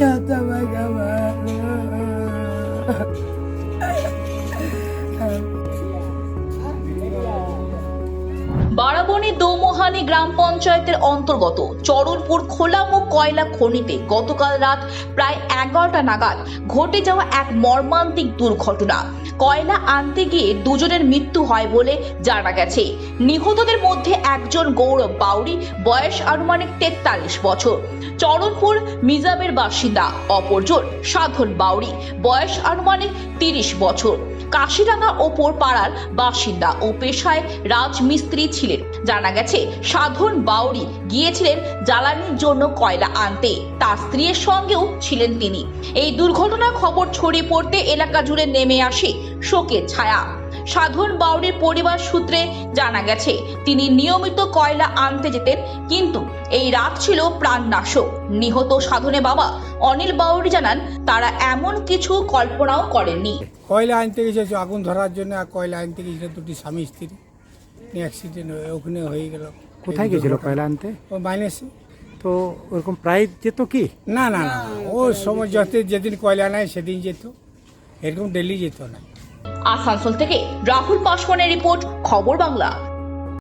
বারাবণী দৌমোহানি গ্রাম পঞ্চায়েতের অন্তর্গত চরণপুর খোলামুখ কয়লা খনিতে গতকাল রাত প্রায় এগারোটা নাগাদ ঘটে যাওয়া এক মর্মান্তিক দুর্ঘটনা। কয়লা আনতে গিয়ে দুজনের মৃত্যু হয় বলে জানা গেছে। নিহতদের মধ্যে একজন গৌরব বাউরি বয়স আনুমানিক তেতাল্লিশ বছর। চরণপুর মিজাবের বাসিন্দা, অপরজন সাধন বাউরি বয়স আনুমানিক তিরিশ বছর। কাশিরাঙ্গা ওপর পাড়ার বাসিন্দা ও পেশায় রাজমিস্ত্রি ছিলেন। জানা গেছে, সাধন বাউরি গিয়েছিলেন জ্বালানির জন্য কয়লা আনতে। তার স্ত্রীর সঙ্গেও ছিলেন তিনি। এই দুর্ঘটনার খবর ছড়িয়ে পড়তে এলাকা জুড়ে নেমে আসে শোকের ছায়া। সাধন বাউরির পরিবার সূত্রে জানা গেছে তিনি নিয়মিত কয়লা আনতে যেতেন কিন্তু এই রাত ছিল প্রাণনাশক। নিহত সাধনে বাবা অনিল বাউরি জানান তারা এমন কিছু কল্পনাও করেননি। কয়লা আনতে গেছে আগুন ধরার জন্য কয়লা আনতে গেছিল দুটি স্বামী স্ত্রী অ্যাক্সিডেন্ট ওখানে হয়ে গেল। কোথায় গেছিল কয়লা আনতে? ও মাইনাসে তো ওরকম প্রায় যেত কি? না না না ও সময় যত যেদিন কয়লা নেয় সেদিন যেত। এরকম ডেলি যেত না। আসানসোল থেকে রাহুল পাসওয়ানের রিপোর্ট খবর বাংলা।